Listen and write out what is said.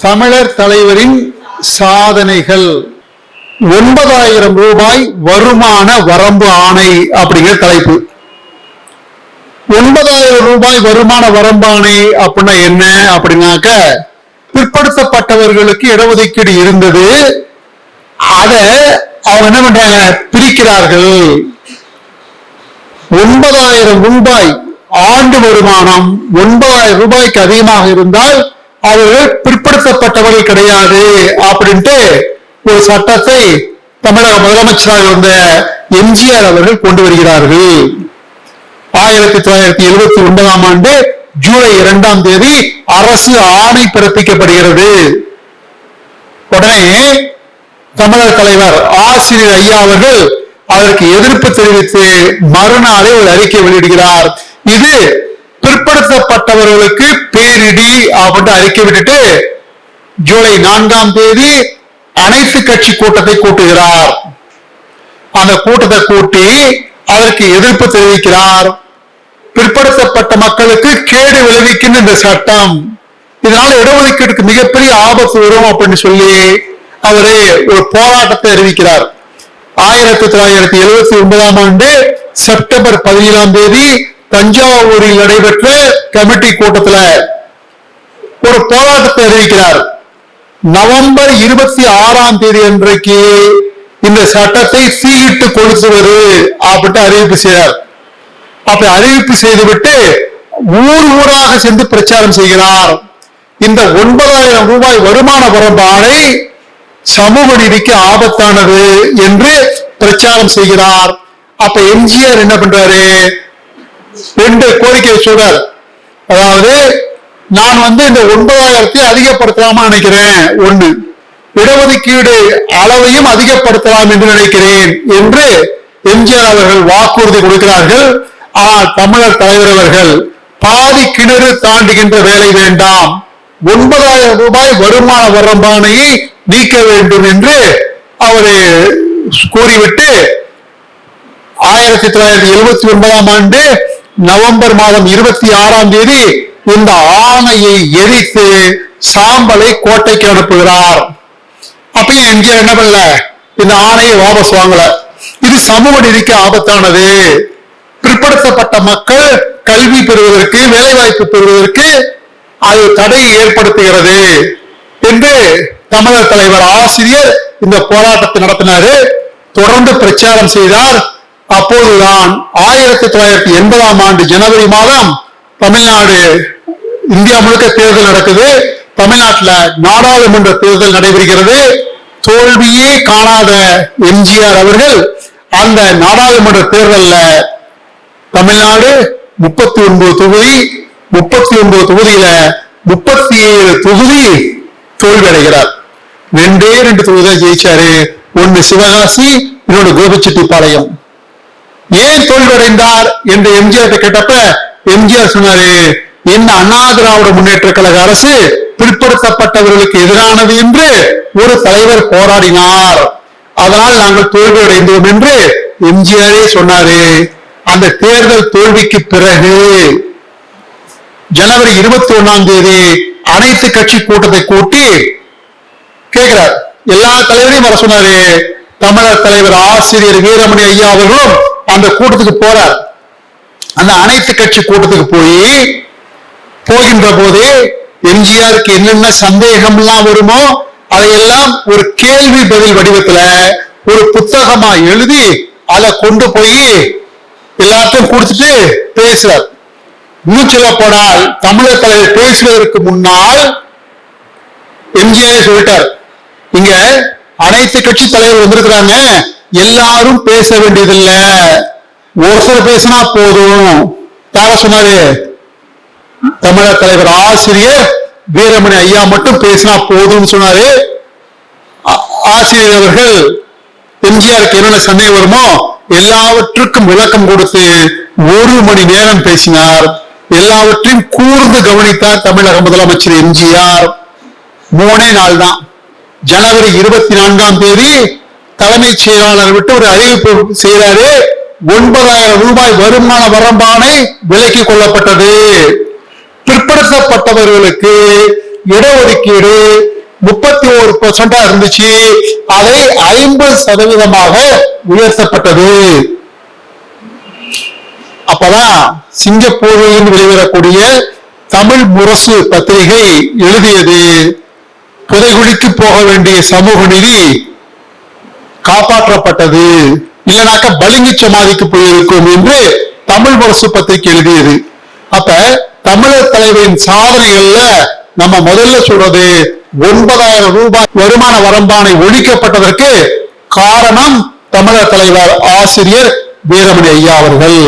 தமிழர் தலைவரின் சாதனைகள். ஒன்பதாயிரம் ரூபாய் வருமான வரம்பு ஆணை அப்படிங்கிற தலைப்பு. ஒன்பதாயிரம் ரூபாய் வருமான வரம்பாணை அப்படின்னா என்ன அப்படின்னாக்க பிற்படுத்தப்பட்டவர்களுக்கு இடஒதுக்கீடு இருந்தது. அத அவங்க என்ன பண்றாங்க? பிரிக்கிறார்கள். ஒன்பதாயிரம் ரூபாய் ஆண்டு வருமானம் ஒன்பதாயிரம் ரூபாய்க்கு அதிகமாக இருந்தால் அவர்கள் பிற்படுத்தப்பட்டவர்கள் கிடையாது அப்படின்ட்டு ஒரு சட்டத்தை தமிழக முதலமைச்சராக இருந்த எம்ஜிஆர் அவர்கள் கொண்டு வருகிறார்கள். ஆயிரத்தி தொள்ளாயிரத்தி எழுபத்தி ஒன்பதாம் ஆண்டு ஜூலை இரண்டாம் தேதி அரசு ஆணை பிறப்பிக்கப்படுகிறது. உடனே தமிழர் தலைவர் ஆசிரியர் ஐயா அவர்கள் அதற்கு எதிர்ப்பு தெரிவித்து மறுநாளே ஒரு அறிக்கை வெளியிடுகிறார். இது பிற்படுத்தப்பட்டவர்களுக்கு பேரிடி அப்படின்னு அறிக்கை விட்டுட்டு ஜூலை நான்காம் தேதி அனைத்து கட்சி கூட்டத்தை கூட்டுகிறார். அந்த கூட்டத்தை கூட்டி அதற்கு எதிர்ப்பு தெரிவிக்கிறார். பிற்படுத்தப்பட்ட மக்களுக்கு கேடு விளைவிக்கின்ற இந்த சட்டம். இதனால் இடஒதுக்கீடுக்கு மிகப்பெரிய ஆபத்து வரும் அப்படின்னு சொல்லி அவரு ஒரு போராட்டத்தை அறிவிக்கிறார். ஆயிரத்தி தொள்ளாயிரத்தி எழுபத்தி ஒன்பதாம் ஆண்டு செப்டம்பர் பதினேழாம் தேதி தஞ்சாவூரில் நடைபெற்ற கமிட்டி கூட்டத்தில் ஒரு போராட்டத்தை அறிவிக்கிறார். நவம்பர் இருபத்தி ஆறாம் தேதி அன்றைக்கு இந்த சட்டத்தை சீட்டு கொளுத்துவது அப்படின்ட்டு அறிவிப்பு செய்தார். அப்படி அறிவிப்பு செய்துவிட்டு ஊர் ஊராக சென்று பிரச்சாரம் செய்கிறார். இந்த ஒன்பதாயிரம் ரூபாய் வருமான வரம்பு சமூக நீதிக்கு ஆபத்தானது என்று பிரச்சாரம் செய்கிறார். அப்ப எம்ஜிஆர் என்ன பண்றாரு? ரெண்டு கோரிக்கையை சொல்றார். அதாவது நான் வந்து இந்த ஒன்பதாயிரத்தை அதிகப்படுத்தலாமா நினைக்கிறேன். ஒண்ணு இடஒதுக்கீடு அளவையும் அதிகப்படுத்தலாம் என்று நினைக்கிறேன் என்று எம்ஜிஆர் அவர்கள் வாக்குறுதி கொடுக்கிறார்கள். ஆனால் தமிழர் தலைவர் அவர்கள் பாதி கிணறு தாண்டுகின்ற வேலை வேண்டாம். ஒன்பதாயிரம் ரூபாய் வருமான வரம்பானையை நீக்க வேண்டும் என்று அவரு கூறிவிட்டு ஆயிரத்தி தொள்ளாயிரத்தி எழுபத்தி ஒன்பதாம் ஆண்டு நவம்பர் மாதம் இருபத்தி ஆறாம் தேதி இந்த ஆணையை எரித்து சாம்பலை கோட்டைக்கு அனுப்புகிறார். அப்பயும் எம்ஜிஆர் என்ன பண்ணல? இந்த ஆணையை வாபஸ் வாங்கல. இது சமூக நிதிக்கு ஆபத்தானது. பிற்படுத்தப்பட்ட மக்கள் கல்வி பெறுவதற்கு வேலைவாய்ப்பு பெறுவதற்கு அது தடையை ஏற்படுத்துகிறது என்று தமிழர் தலைவர் ஆசிரியர் இந்த போராட்டத்தை நடத்தினாரு. தொடர்ந்து பிரச்சாரம் செய்தார். அப்போதுதான் ஆயிரத்தி தொள்ளாயிரத்தி எண்பதாம் ஆண்டு ஜனவரி மாதம் தமிழ்நாடு இந்தியா முழுக்க தேர்தல் நடக்குது. தமிழ்நாட்டுல நாடாளுமன்ற தேர்தல் நடைபெறுகிறது. தோல்வியே காணாத எம்ஜிஆர் அவர்கள் அந்த நாடாளுமன்ற தேர்தலில் தமிழ்நாடு முப்பத்தி ஒன்பது தொகுதி முப்பத்தி ஒன்பது தொகுதியில முப்பத்தி ஏழு தொகுதி தோல்வி அடைகிறார் ரெண்டே ரெண்டு தொகுதி தான் ஜெயிச்சாரு. ஒன்னு சிவகாசி இன்னொன்று கோபிச்செட்டிப்பாளையம். ஏன் தோல்வி அடைந்தார் என்று எம்ஜிஆர் கேட்டப்ப எம்ஜிஆர் சொன்னாரு என்ன அண்ணா திராவிட முன்னேற்ற கழக அரசு பிற்படுத்தப்பட்டவர்களுக்கு எதிரானது என்று ஒரு தலைவர் போராடினார். அதனால் நாங்கள் தோல்வி அடைந்தோம் என்று எம்ஜிஆரே சொன்னாரு. அந்த தேர்தல் தோல்விக்கு பிறகு ஜனவரி இருபத்தி ஒன்னாம் தேதி அனைத்து கட்சி கூட்டத்தை கூட்டி கேட்கிறார். எல்லா தலைவரையும் வர சொன்னாரு. தமிழர் தலைவர் ஆசிரியர் வீரமணி ஐயா அவர்களும் அந்த கூட்டத்துக்கு போறார். அந்த அனைத்து கட்சி கூட்டத்துக்கு போய் போகின்ற போது எம்ஜிஆருக்கு என்னென்ன சந்தேகம் எல்லாம் வருமோ அதையெல்லாம் ஒரு கேள்வி பதில் வடிவத்துல ஒரு புத்தகமா எழுதி அதை கொண்டு போய் எல்லாத்தையும் கொடுத்துட்டு பேசுறார். இன்னும் சொல்ல போனால் தமிழர் தலைவர் பேசுவதற்கு முன்னால் எம்ஜிஆர் சொல்லிட்டார். இங்க அனைத்து கட்சி தலைவர் வந்திருக்கிறாங்க. எல்லாரும் பேச வேண்டியதில்ல. ஒருத்தர் பேசினா போதும். யார சொன்னாரு தமிழக தலைவர் ஆசிரியர் வீரமணி ஐயா மட்டும் பேசினா போதும்னு சொன்னாரு. ஆ- ஆசிரியர் அவர்கள் எம்ஜிஆருக்கு என்னென்ன சந்தேகம் வருமோ எல்லாவற்றுக்கும் விளக்கம் கொடுத்து ஒரு மணி நேரம் பேசினார். எல்லாவற்றையும் கூர்ந்து கவனித்தார் தமிழக முதலமைச்சர் எம்ஜிஆர். மூணே நாள் தான் ஜனவரி இருபத்தி நான்காம் தேதி தலைமைச் செயலாளர் விட்டு ஒரு அறிவிப்பு செய்யறாரு ஒன்பதாயிரம் ரூபாய் வருமான வரம்பானை விலக்கிக் கொள்ளப்பட்டது. பிற்படுத்தப்பட்டவர்களுக்கு இடஒதுக்கீடு முப்பத்தி ஒரு பெர்சென்டா இருந்துச்சு. அதை ஐம்பது சதவீதமாக உயர்த்தப்பட்டது. அப்பதான் சிங்கப்பூரில் வெளிவரக்கூடிய தமிழ் முரசு பத்திரிகை எழுதியது. புதைகுழிக்கு போக வேண்டிய சமூக நிதி காப்பாற்றப்பட்டது. இல்லைனாக்க பளிங்கு சமாதிக்கு போயிருக்கும் என்று தமிழ் முரசு பத்திரிகை எழுதியது. அப்ப தமிழர் தலைவரின் சாதனைகள்ல நம்ம முதல்ல சொல்றது ஒன்பதாயிரம் ரூபாய் வருமான வரம்பானை ஒழிக்கப்பட்டதற்கு காரணம் தமிழர் தலைவர் ஆசிரியர் வீரமணி ஐயா அவர்கள்.